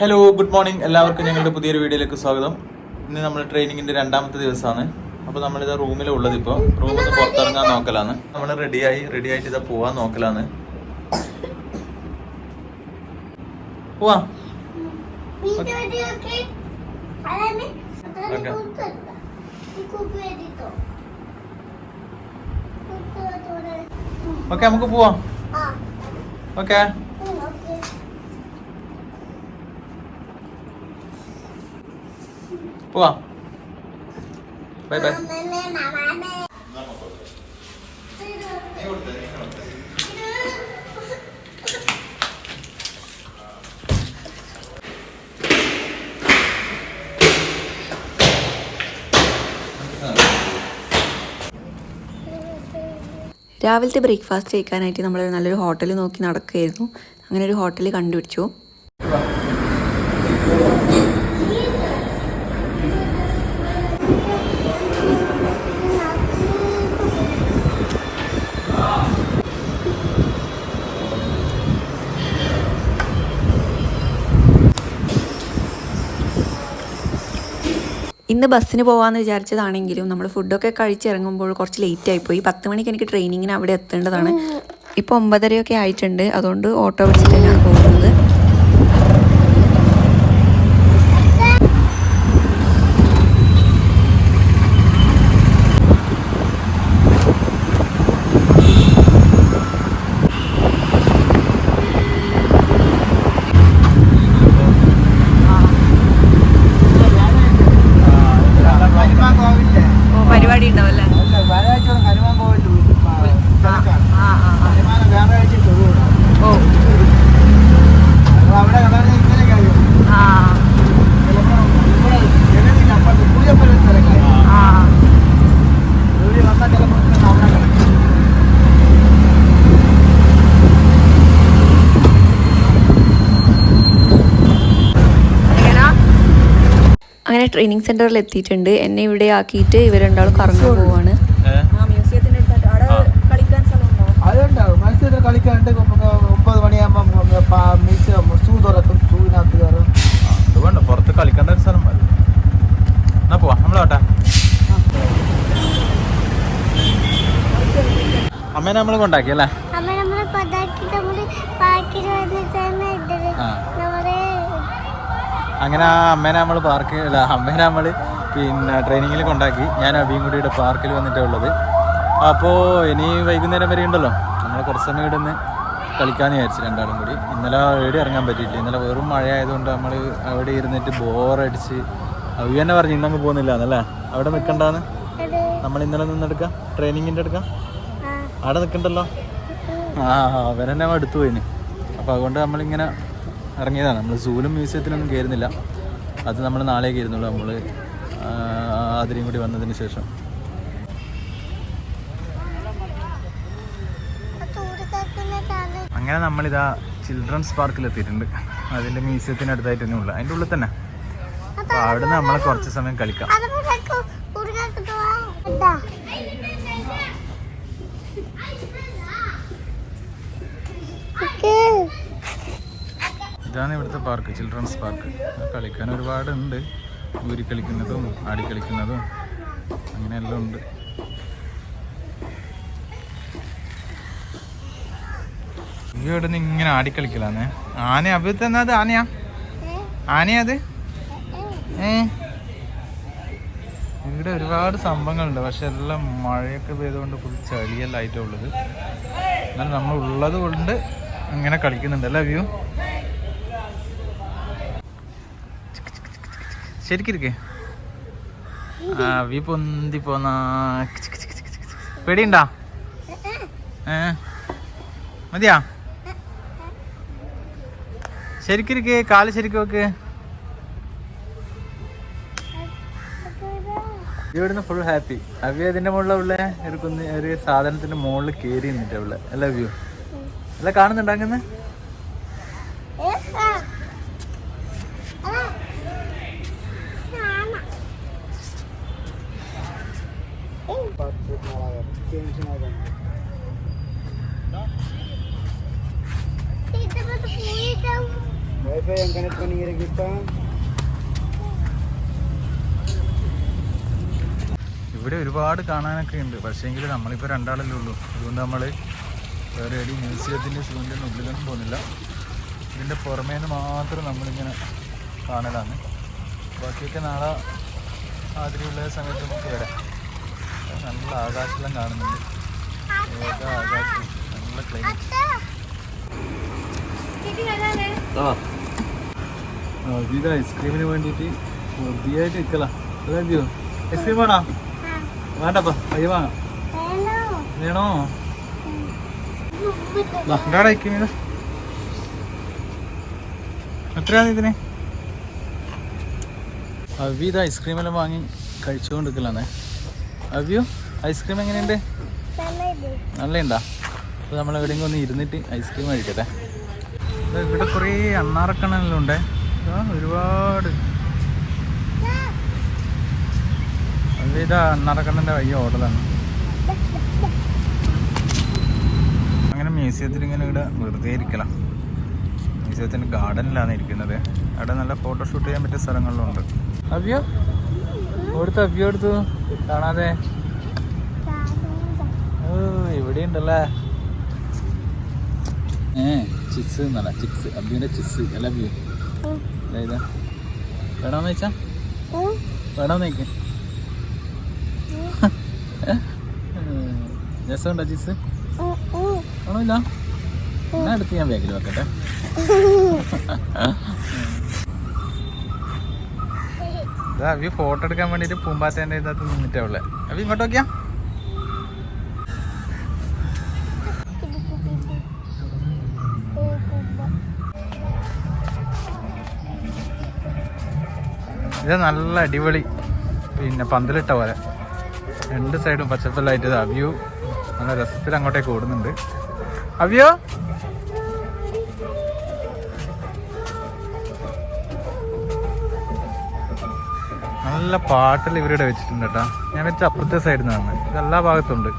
Hello good morning എല്ലാവർക്കും ഞങ്ങളുടെ പുതിയൊരു വീഡിയോയിലേക്ക് സ്വാഗതം. ഇന്ന് നമ്മൾ ട്രെയിനിങ്ങിന്റെ രണ്ടാമത്തെ ദിവസമാണ്. അപ്പോൾ നമ്മളിത് റൂമിൽ ഉള്ളത് ഇപ്പോൾ റൂമിൽ നിന്ന് പുറത്തിറങ്ങാൻ നോക്കലാണ്. നമ്മൾ റെഡിയായി റെഡി ആയിട്ട് ഇതാ പോവാൻ നോക്കലാണ്. പോവാ. ഓക്കെ നമുക്ക് പോവാം. ഓക്കെ. പോവാം. Bye bye. രാവിലത്തെ ബ്രേക്ക്ഫാസ്റ്റ് കഴിക്കാനായിട്ട് നമ്മളൊരു നല്ലൊരു ഹോട്ടൽ നോക്കി നടക്കുകയായിരുന്നു. അങ്ങനെ ഒരു ഹോട്ടൽ കണ്ടുപിടിച്ചു. ഇന്ന് ബസ്സിന് പോകാമെന്ന് വിചാരിച്ചതാണെങ്കിലും നമ്മൾ ഫുഡൊക്കെ കഴിച്ചിറങ്ങുമ്പോൾ കുറച്ച് ലേറ്റ് ആയിപ്പോയി പത്ത് മണിക്ക് എനിക്ക് ട്രെയിനിങ്ങിന് അവിടെ എത്തേണ്ടതാണ്. ഇപ്പോൾ ഒമ്പതരയൊക്കെ ആയിട്ടുണ്ട്. അതുകൊണ്ട് ഓട്ടോ പിടിച്ചിട്ട് തന്നെയാണ് പോകുന്നത് പരിപാടി ഉണ്ടാവല്ലേ ഓ ആ ആ അങ്ങനെ ട്രെയിനിങ് സെന്ററിൽ എത്തിയിട്ടുണ്ട്. എന്നെ ഇവിടെ ആക്കിയിട്ട് ഇവർ രണ്ടാളും കറങ്ങാൻ പോവാണ്. മ്യൂസിയത്തിന്റെ കളിക്കാൻ സ്ഥലമുണ്ടോ? അതുണ്ടാവും. മത്സരത്തിൽ കളിക്കാണ്ട് നമുക്ക് ഒമ്പത് മണിയാകുമ്പോൾ മിസ് സൂ തുറക്കും. സൂവിനകത്ത് കയറും. അത് പുറത്ത് കളിക്കേണ്ട ഒരു സ്ഥലം മതി. എന്നാ പോവാ. നമ്മളോട്ടെ അമ്മേനെ നമ്മൾ കൊണ്ടാക്കി അല്ലേ അമ്മ നമ്മളെ കൊണ്ടാക്കി വന്നിട്ടാണ് ഇട്ടത്. നമ്മൾ അങ്ങനെ ആ അമ്മേനെ നമ്മൾ പാർക്ക് അല്ല അമ്മേനെ നമ്മൾ പിന്നെ ട്രെയിനിങ്ങിൽ കൊണ്ടാക്കി. ഞാൻ അബിയും കൂടി ഇവിടെ പാർക്കിൽ വന്നിട്ടേ ഉള്ളത്. അപ്പോൾ ഇനി വൈകുന്നേരം വരെ ഉണ്ടല്ലോ. നമ്മൾ കുറച്ച് സമയം ഇവിടെ നിന്ന് കളിക്കാമെന്ന് വിചാരിച്ചു രണ്ടാളും കൂടി. ഇന്നലെ ഏടി ഇറങ്ങാൻ പറ്റിയിട്ടില്ല. ഇന്നലെ വെറും മഴ ആയതുകൊണ്ട് നമ്മൾ അവിടെ ഇരുന്നിട്ട് ബോറടിച്ച് അവി തന്നെ പറഞ്ഞു ഇന്നങ്ങ് പോകുന്നില്ല എന്നല്ലേ? അവിടെ നിൽക്കണ്ടാന്ന് നമ്മൾ ഇന്നലെ നിന്നെടുക്കാം ട്രെയിനിങ്ങിന്റെ എടുക്കാം. അവിടെ നിൽക്കണ്ടല്ലോ ആ അവരെന്നെ എടുത്തു പോയിന്. അപ്പോൾ അതുകൊണ്ട് നമ്മളിങ്ങനെ ഇറങ്ങിയതാണ്. നമ്മൾ സൂലും മ്യൂസിയത്തിലൊന്നും കയറുന്നില്ല അത് നമ്മൾ നാളെ കയറുന്നുള്ളൂ നമ്മൾ അതിലും കൂടി വന്നതിന് ശേഷം. അങ്ങനെ നമ്മളിതാ ചിൽഡ്രൻസ് പാർക്കിൽ എത്തിയിട്ടുണ്ട്. അതിന്റെ മ്യൂസിയത്തിന് അടുത്തായിട്ട് തന്നെ ഉള്ളു. അതിന്റെ ഉള്ളിൽ തന്നെ. അപ്പോൾ അവിടെ നമ്മളെ കുറച്ച് സമയം കളിക്കാം. ഇതാണ് ഇവിടുത്തെ പാർക്ക് ചിൽഡ്രൻസ് പാർക്ക് കളിക്കാൻ ഒരുപാടുണ്ട്. ഊരി കളിക്കുന്നതും ആടി കളിക്കുന്നതും അങ്ങനെയെല്ലാം ഉണ്ട്. ഈ ഇവിടെ നിന്ന് ഇങ്ങനെ ആടിക്കളിക്കലാന്നേ ആന അഭിത്ത് എന്നാ അത് ആനയാ? ആനയാ അത്? ഏ? ഇവിടെ ഒരുപാട് സംഭവങ്ങളുണ്ട്. പക്ഷെ എല്ലാം മഴയൊക്കെ പെയ്തുകൊണ്ട് ഫുൾ ചളിയല്ല ആയിട്ടാ ഉള്ളത് എന്നാൽ നമ്മൾ ഉള്ളത് കൊണ്ട് അങ്ങനെ കളിക്കുന്നുണ്ട്. അല്ലേ വ്യൂ? ശരിക്കിരിക്കേ. വി പൊന്തി പോന്ന. പേടിയുണ്ടാ? മതിയാ? ശരിക്കിരിക്കേ കാൽ ശരിക്കും നോക്ക് ഇവിടുന്ന് ഫുൾ ഹാപ്പി അവി അതിന്റെ മുകളിലുള്ള ഒരു കുഞ്ഞ് ഒരു സാധനത്തിന്റെ മുകളിൽ കയറി നിന്നിട്ടാ ലവ് അല്ല വ്യൂ അല്ല ഇവിടെ ഒരുപാട് കാണാനൊക്കെ ഉണ്ട്. പക്ഷേങ്കിൽ നമ്മളിപ്പോൾ രണ്ടാളല്ലേ ഉള്ളൂ. അതുകൊണ്ട് നമ്മൾ വേറെ ഒരു മ്യൂസിയത്തിന്റെ സൂര്യന്റെ ഉള്ളിലൊന്നും പോകുന്നില്ല. ഇതിന്റെ പുറമേന്ന് മാത്രം നമ്മളിങ്ങനെ കാണലാണ്. ബാക്കിയൊക്കെ നാളെ ആതിരിയുള്ള സമയത്ത് നമുക്ക് വരാം. നല്ല ആകാശമെല്ലാം കാണുന്നുണ്ട്. ആകാശം. നല്ല ക്ലൈമറ്റ് ഇത് ഐസ്ക്രീമിന് വേണ്ടിയിട്ട് വെറുതെയായിട്ട് നിൽക്കലാ അതെയോ ഐസ്ക്രീം വേണോ? വേണ്ടപ്പാ അയ്യ വാങ്ങാം. വേണോ? എന്താടാ ഐസ്ക്രീം ഇത്. എത്രയാണ് ഇതിന്? ഇത് ഐസ്ക്രീമെല്ലാം വാങ്ങി കഴിച്ചുകൊണ്ടിരിക്കലാന്നേ അവ്യു ഐസ്ക്രീം എങ്ങനെയുണ്ട്? നല്ലയുണ്ടാ അപ്പോൾ നമ്മൾ എവിടെയെങ്കിലും ഒന്ന് ഇരുന്നിട്ട് ഐസ്ക്രീം കഴിക്കട്ടെ. ഇവിടെ കുറേ അണ്ണാറക്കണ്ണെല്ലാം ഉണ്ടേ ഒരുപാട്. ഇതാ അണ്ണാറക്കണ്ണന്റെ വയ്യ ഓടലാണ് അങ്ങനെ മ്യൂസിയത്തിൽ ഇങ്ങനെ ഇവിടെ വെറുതെ ഇരിക്കണം. മ്യൂസിയത്തിന്റെ ഗാർഡനിലാണ് ഇരിക്കുന്നത്. അവിടെ നല്ല ഫോട്ടോഷൂട്ട് ചെയ്യാൻ പറ്റിയ സ്ഥലങ്ങളിലുണ്ട് അവ്യോ? അവിടുത്തെ അവ്യോ എടുത്തു കാണാതെ? ഇവിടെ ഉണ്ടല്ലേ ഏ ചിക്സ് എന്നല്ല ചിക്സ് അബ്ബിയുടെ ചിക്സ് അല്ല അബ്ബി ഇതാ. വേണമെന്ന് വെച്ചാ വേണമെന്ന് വെക്ക് രസമുണ്ടോ ചിക്സ് ആണോ ഇല്ല? ഞാൻ എടുത്ത് ഞാൻ ബാഗിൽ വെക്കട്ടെ. ഇതാ അവി ഫോട്ടോ എടുക്കാൻ വേണ്ടിട്ട് പൂമ്പാറ്റേന്റെ ഇതിനകത്ത് നിന്നിട്ടാ ഉള്ളത് അവ ഇങ്ങോട്ട് നോക്കിയാ? ഇത് നല്ല അടിപൊളി. പിന്നെ പന്തലിട്ട പോലെ. രണ്ട് സൈഡും പച്ചപ്പല്ലായിട്ട് അവ്യൂ നല്ല രസത്തിൽ അങ്ങോട്ടേക്ക് ഓടുന്നുണ്ട്. അവ്യോ? നല്ല പാട്ടിൽ ഇവരുടെ വെച്ചിട്ടുണ്ട് കേട്ടോ. ഞാൻ വെച്ച അപ്പുറത്തെ സൈഡിൽ നിന്നാണ് ഇതെല്ലാ ഭാഗത്തുണ്ട്.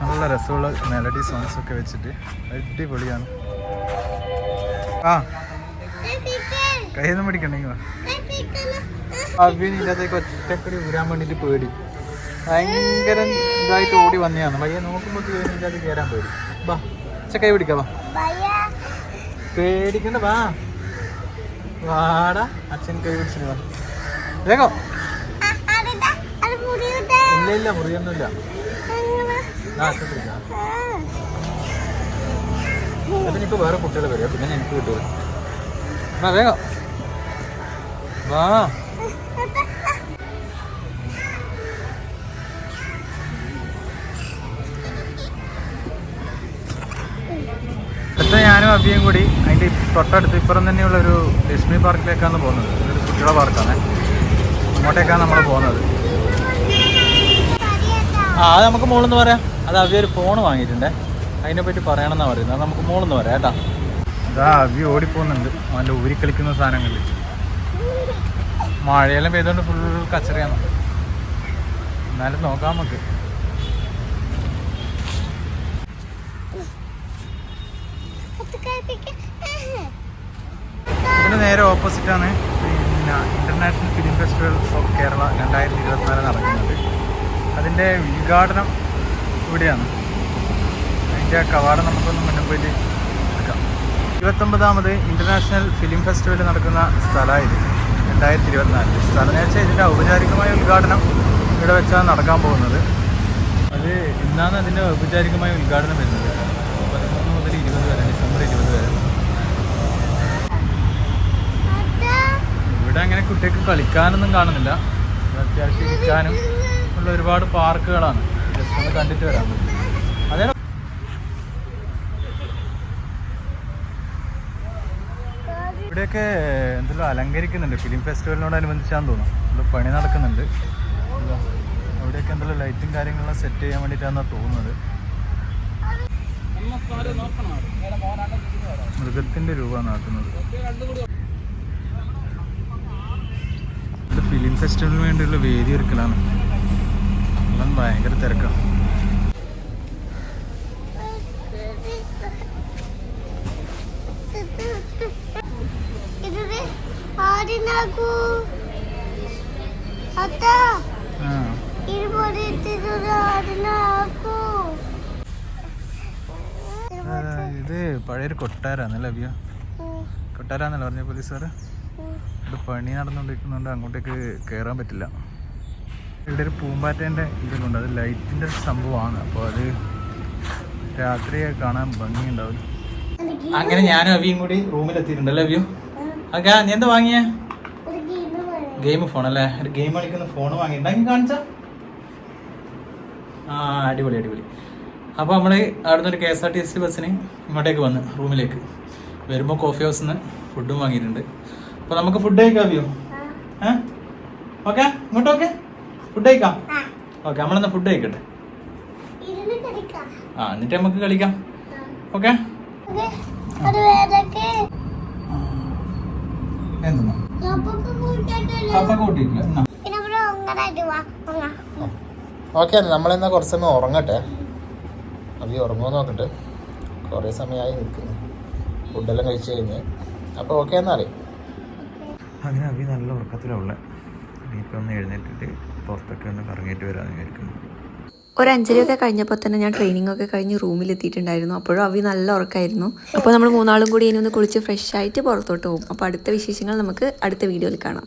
നല്ല രസമുള്ള മെലഡി സോങ്സ് ഒക്കെ വെച്ചിട്ട് അടിപൊളിയാണ്. ആ. കയ്യൊന്നും പിടിക്കണ്ടെങ്കിൽ ഇതിനകത്തേക്ക് ഒറ്റക്കടി ഊരാൻ വേണ്ടിട്ട് പേടി. ഭയങ്കര ഇതായിട്ട് ഓടി വന്നെയാണ് പയ്യെ നോക്കുമ്പോൾ അത് കയറാൻ പേടി. ബാ കൈ പിടിക്കാം വാ. പേടിക്കണ്ട വാ. വാടാ അച്ഛൻ കൈ പിടിച്ചിട്ട് വാ. വേഗം. ഇല്ല ഇല്ല മുറിയൊന്നുമില്ല. പിന്നെ ഇപ്പൊ വേറെ കുട്ടികൾ വരിക. പിന്നെ എനിക്ക് കിട്ടുക വാ വേഗം. വാ. അടുത്ത ഞാനും അബിയും കൂടി അതിന്റെ തൊട്ടടുത്ത് ഇപ്പുറം തന്നെയുള്ള ഒരു ലക്ഷ്മി പാർക്കിലേക്കാണ് പോകുന്നത്. ഒരു കുട്ടികളുടെ പാർക്കാണ് അങ്ങോട്ടേക്കാണ് നമ്മൾ പോകുന്നത്. ആ അത് നമുക്ക് മുകളിൽ നിന്ന് പറയാം. അത് അവി ഒരു ഫോൺ വാങ്ങിയിട്ടുണ്ടേ. അതിനെ പറ്റി പറയണമെന്നാണ് പറയുന്നത്. അത് നമുക്ക് മുകളിൽ നിന്ന് പറയാം കേട്ടാ. അതാ അവി ഓടിപ്പോകുന്നുണ്ട് അവന്റെ ഊരി കളിക്കുന്ന സാധനങ്ങളിൽ മഴയെല്ലാം പെയ്തുകൊണ്ട് ഫുൾ കച്ചറയാണ്. എന്നാലും നോക്കാം നമുക്ക്. ഇതിന് നേരെ ഓപ്പോസിറ്റാണ് പിന്നെ international film festival of Kerala രണ്ടായിരത്തി ഇരുപത്തിനാല് നടക്കുന്നത്. അതിന്റെ ഉദ്ഘാടനം ഇവിടെയാണ്. അതിന്റെ കവാടം നമുക്കൊന്ന് മുന്നിൽ പോയിട്ട് എടുക്കാം. ഇരുപത്തൊമ്പതാമത് ഇന്റർനാഷണൽ ഫിലിം ഫെസ്റ്റിവൽ നടക്കുന്ന സ്ഥലമായത് രണ്ടായിരത്തി ഇരുപത്തിനാല് സ്ഥലം വെച്ചാൽ ഇതിന്റെ ഔപചാരികമായ ഉദ്ഘാടനം ഇവിടെ വെച്ചാണ് നടക്കാൻ പോകുന്നത്. അത് ഇന്നാണ് അതിന്റെ ഔപചാരികമായ ഉദ്ഘാടനം വരുന്നത്. ഇവിടെ അങ്ങനെ കുട്ടികൾക്ക് കളിക്കാനൊന്നും കാണുന്നില്ല. അത്യാവശ്യം ഇരിക്കാനും ഉള്ള ഒരുപാട് പാർക്കുകളാണ്. ജസ്റ്റ് ഒന്ന് കണ്ടിട്ട് വരാം. അതേ. ഇവിടെയൊക്കെ എന്തെങ്കിലും അലങ്കരിക്കുന്നുണ്ട്. ഫിലിം ഫെസ്റ്റിവലിനോടനുബന്ധിച്ചാന്ന് തോന്നുന്നു. ഇവിടെ പണി നടക്കുന്നുണ്ട്. അവിടെയൊക്കെ എന്തെങ്കിലും ലൈറ്റും കാര്യങ്ങളെല്ലാം സെറ്റ് ചെയ്യാൻ വേണ്ടിയിട്ടാണെന്നാണ് തോന്നുന്നത്. മൃഗത്തിന്റെ രൂപമാണ് ആക്കുന്നത് ഇവിടെ ഫിലിം ഫെസ്റ്റിവലിന് വേണ്ടിയുള്ള വേദി ഒരുക്കലാണ് എല്ലാം ഭയങ്കര തിരക്കാണ്. ഇത് പഴയൊരു കൊട്ടാരാന്നല്ലേ അഭിയ കൊട്ടാരാന്നല്ലേ പറഞ്ഞ പോലീസുകാർ ഇവിടെ പണി നടന്നുകൊണ്ടിരിക്കുന്നതുകൊണ്ട് അങ്ങോട്ടേക്ക് കയറാൻ പറ്റില്ല. ഇവിടെ ഒരു പൂമ്പാറ്റേന്റെ ഇതൊക്കെ അത് ലൈറ്റിന്റെ സംഭവമാണ്. അപ്പോൾ അത് രാത്രി കാണാൻ ഭംഗിയുണ്ടാവും. അങ്ങനെ ഞാനും അവിയും കൂടി റൂമിലെത്തിയിട്ടുണ്ടല്ലേ അവിയോ? അക്കാ നീ എന്താ വാങ്ങിയ? ഒരു ഗെയിം വേണം ഗെയിം ഫോൺ അല്ലേ? ഒരു ഗെയിം കളിക്കുന്ന ഫോൺ വാങ്ങിയിട്ടുണ്ടെങ്കിൽ കാണിച്ചാ? ആ അടിപൊളി അടിപൊളി. അപ്പോൾ നമ്മൾ അവിടുന്ന് ഒരു K S R T C ബസ്സിന് ഇങ്ങോട്ടേക്ക് വന്ന് റൂമിലേക്ക്. വരുമ്പോൾ കോഫി ഹൗസിൽ നിന്ന് ഫുഡും വാങ്ങിയിട്ടുണ്ട്. അപ്പോൾ നമുക്ക് ഫുഡ് കഴിക്കാം അവിയോ? ഏ? ഓക്കെ? ഇങ്ങോട്ട് ഓക്കെ ഫുഡ് കഴിക്കാം? ഓക്കെ നമ്മളെന്നാ ഫുഡ് കഴിക്കട്ടെ? ആ എന്നിട്ട് നമുക്ക് കളിക്കാം. ഓക്കെ? ഓക്കേ? അത് വേറൊക്കെ. എന്തെന്നാ? കപ്പൊക്കെ കൂട്ടിയിട്ടില്ല. എന്നാ. ഓക്കെ നമ്മളെന്നാ കുറച്ച് സമയം ഉറങ്ങട്ടെ? അവി ഉറങ്ങുമോ നോക്കട്ടെ. കുറേ സമയമായി നിൽക്കുന്നു. ഫുഡെല്ലാം കഴിച്ചു കഴിഞ്ഞ്. അപ്പോൾ ഓക്കെ എന്നാൽ അങ്ങനെ അഭി നല്ല ഉറക്കത്തിലുള്ള ഇനിയിപ്പോൾ ഒന്ന് എഴുന്നേറ്റിട്ട് പുറത്തൊക്കെ ഒന്ന് കറങ്ങിയിട്ട് വരാമെന്ന് വിചാരിക്കുന്നു. ഒരു അഞ്ചരയൊക്കെ കഴിഞ്ഞപ്പോൾ തന്നെ ഞാൻ ട്രെയിനിങ് ഒക്കെ കഴിഞ്ഞ് റൂമിൽ എത്തിയിട്ടുണ്ടായിരുന്നു. അപ്പോഴും അവി നല്ല ഉറക്കായിരുന്നു. അപ്പോൾ നമ്മൾ മൂന്നാളും കൂടി ഇനി ഒന്ന് കുളിച്ച് ഫ്രഷ് ആയിട്ട് പുറത്തോട്ട് പോകും. അപ്പോൾ അടുത്ത വിശേഷങ്ങൾ നമുക്ക് അടുത്ത വീഡിയോയിൽ കാണാം.